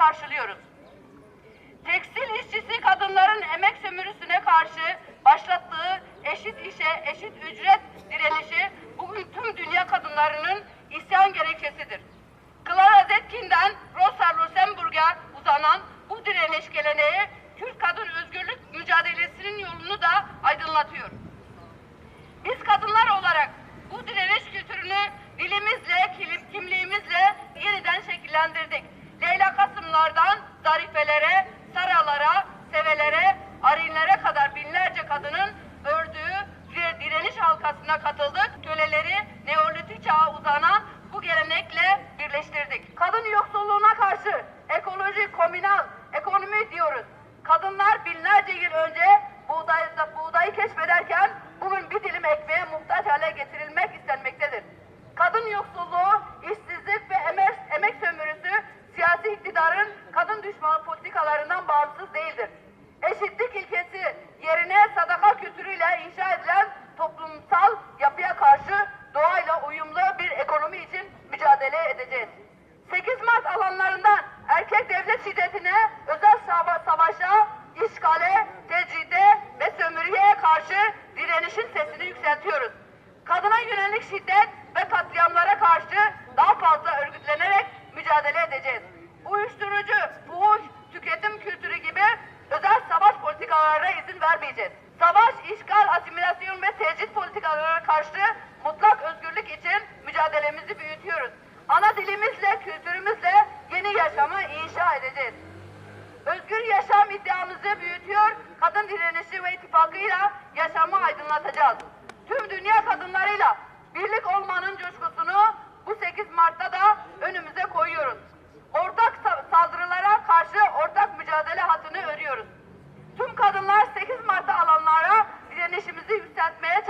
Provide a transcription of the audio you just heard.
karşılıyoruz. Tekstil işçisi kadınların emek sömürüsüne karşı başlattığı eşit işe, eşit ücret direnişi bugün tüm dünya kadınlarının isyan gerekçesidir. Clara Zetkin'den Rosa Luxemburg'a uzanan bu direniş geleneği Türk kadın özgürlük mücadelesinin yolunu da aydınlatıyor. Biz kadınlar olarak bu direniş kültürünü dilimizle, kimliğimizle yeniden şekillendirdik. Leyla Kasımlardan Zarifelere, Saralara, Sevelere, Arinlere kadar binlerce kadının ördüğü dire- direniş halkasına katıldık. Köleleri Neolitik çağa uzanan bu gelenekle birleştirdik. Kadın yoksulluğuna karşı ekolojik, komünal, ekonomi diyoruz. Kadınlar binlerce yıl önce buğday, buğdayı keşfederken bugün bir dilim ekmeğe muhtaç hale getirilmek istenmektedir. Kadın yoksulluğu, işsizlik ve emek, emek sömürüsü siyasi iktidarın kadın düşmanı politikalarından bağımsız değildir. Eşitlik ilkesi yerine sadaka kültürüyle inşa edilen toplumsal yapıya karşı doğayla uyumlu bir ekonomi için mücadele edeceğiz. 8 Mart alanlarından erkek devlet şiddetine, özel sava- savaşa, işgale, tecride ve sömürüye karşı direnişin sesini yükseltiyoruz. Kadına yönelik şiddet ve katliamlara karşı daha fazla örgütlenerek mücadele edeceğiz. vermeyeceğiz. Savaş, işgal, asimilasyon ve tecrit politikalarına karşı mutlak özgürlük için mücadelemizi büyütüyoruz. Ana dilimizle, kültürümüzle yeni yaşamı inşa edeceğiz. Özgür yaşam iddiamızı büyütüyor, kadın direnişi ve ittifakıyla yaşamı aydınlatacağız. Tüm dünya kadınlarıyla birlik olmanın coşkusunu bu 8 Mart'ta da önümüze koyuyoruz. Ortak saldırılara karşı ortak mücadele hatını örüyoruz üniversite alanlara direnişimizi yükseltmeye çalışıyoruz.